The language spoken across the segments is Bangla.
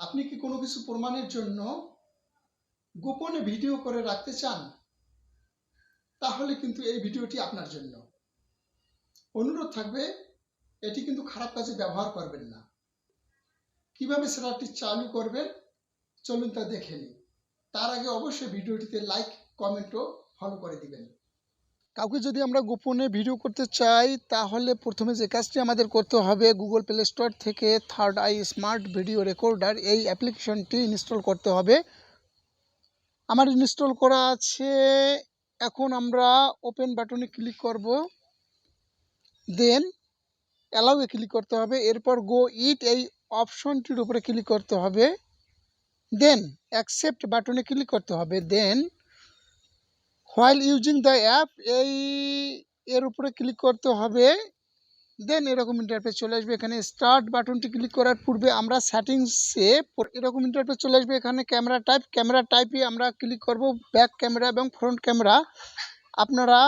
আপনি কি কোনো কিছু প্রমাণের জন্য গোপনে ভিডিও করে রাখতে চান? তাহলে কিন্তু এই ভিডিওটি আপনার জন্য। অনুরোধ থাকবে, এটি কিন্তু খারাপ কাজে ব্যবহার করবেন না। কীভাবে সেলারটি চালু করবেন, চলুন তা দেখে নিই। তার আগে অবশ্যই ভিডিওটিতে লাইক কমেন্ট ও ফলো করে দিবেন। কাউকে যদি আমরা গোপনে ভিডিও করতে চাই, তাহলে প্রথমে যে কাজটি আমাদের করতে হবে গুগল প্লে স্টোর থেকে third eye smart video recorder এই অ্যাপ্লিকেশনটি ইনস্টল করতে হবে। আমার ইনস্টল করা আছে। এখন আমরা ওপেন বাটনে ক্লিক করব। দেন অ্যালাউয়ে ক্লিক করতে হবে। এরপর গো ইট এই অপশনটির উপরে ক্লিক করতে হবে। দেন অ্যাকসেপ্ট বাটনে ক্লিক করতে হবে। Then while using the app এই, এর উপরে ক্লিক করতে হবে। দেন এরকম ইন্টারফেস চলে আসবে এখানে। স্টার্ট বাটনটি ক্লিক করার পূর্বে আমরা সেটিংসে এরকম ইন্টারফেস চলে আসবে এখানে। ক্যামেরা টাইপ ক্যামেরা টাইপে আমরা ক্লিক করব। ব্যাক ক্যামেরা এবং ফ্রন্ট ক্যামেরা আপনারা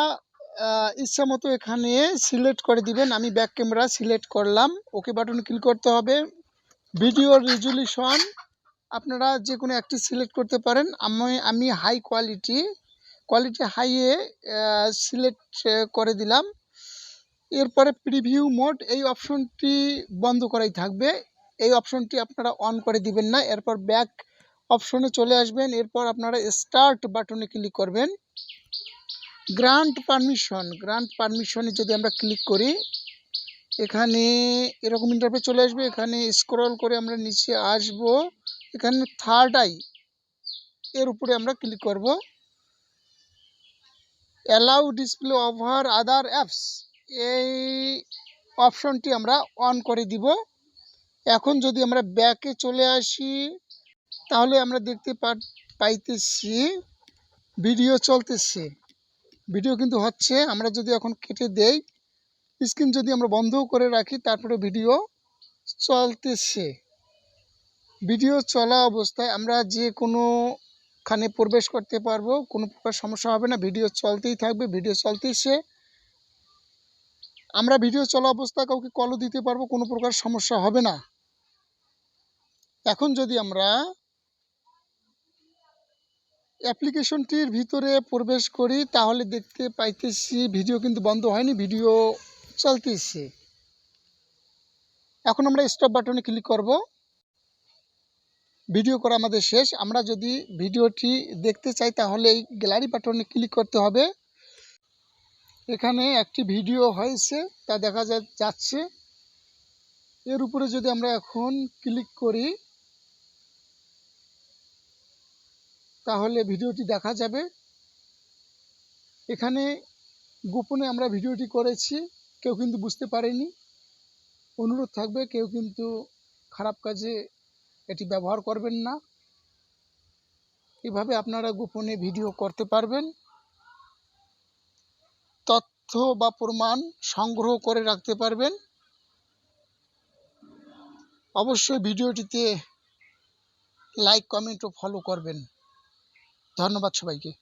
ইচ্ছা মতো এখানে সিলেক্ট করে দিবেন। আমি ব্যাক ক্যামেরা সিলেক্ট করলাম। ওকে বাটনে ক্লিক করতে হবে। ভিডিও রেজুলেশন আপনারা যে কোনো একটি সিলেক্ট করতে পারেন। আমি আমি হাই কোয়ালিটি কোয়ালিটি হাইয়ে সিলেক্ট করে দিলাম। এরপরে প্রিভিউ মোড এই অপশনটি বন্ধ করাই থাকবে। এই অপশনটি আপনারা অন করে দিবেন না। এরপর ব্যাক অপশনে চলে আসবেন। এরপর আপনারা স্টার্ট বাটনে ক্লিক করবেন। গ্রান্ট পারমিশন গ্রান্ট পারমিশনে যদি আমরা ক্লিক করি, এখানে এরকম ইন্টারফেস চলে আসবে। এখানে স্ক্রল করে আমরা নিচে আসব। এখানে থার্ড আই এর উপরে আমরা ক্লিক করব। Allow display over other apps এই অপশনটি আমরা অন করে দিব। এখন যদি আমরা ব্যাকে চলে আসি, তাহলে আমরা দেখতে পাইতেছি ভিডিও চলতেছে। ভিডিও কিন্তু হচ্ছে, আমরা যদি এখন কেটে দেই স্ক্রিন যদি আমরা বন্ধও করে রাখি, তারপরে ভিডিও চলতেছে। ভিডিও চলা অবস্থায় আমরা যে কোনো খানে প্রবেশ করতে পারব, কোনো প্রকার সমস্যা হবে না। ভিডিও চলতেই থাকবে, ভিডিও চলতেছে আমরা ভিডিও চলা অবস্থা কাউকে কলও দিতে পারব, কোনো প্রকার সমস্যা হবে না। এখন যদি আমরা অ্যাপ্লিকেশনটির ভিতরে প্রবেশ করি, তাহলে দেখতে পাইতেছি ভিডিও কিন্তু বন্ধ হয়নি, ভিডিও চলতেছে। এখন আমরা স্টপ বাটনে ক্লিক করব। ভিডিও করা আমাদের শেষ। আমরা যদি ভিডিওটি দেখতে চাই, তাহলে এই গ্যালারি বাটনে ক্লিক করতে হবে। এখানে একটি ভিডিও হয়েছে, তা দেখা যাচ্ছে। এর উপরে যদি আমরা এখন ক্লিক করি, তাহলে ভিডিওটি দেখা যাবে। এখানে গোপনে আমরা ভিডিওটি করেছি, কেউ কিন্তু বুঝতে পারেনি। অনুরোধ থাকবে, কেউ কিন্তু খারাপ কাজে এটি ব্যবহার করবেন না। এভাবে আপনারা গোপনে ভিডিও করতে পারবেন। তথ্য বা প্রমাণ সংগ্রহ করে রাখতে পারবেন। অবশ্যই ভিডিওটিতে লাইক, কমেন্ট ও ফলো করবেন। ধন্যবাদ সবাইকে।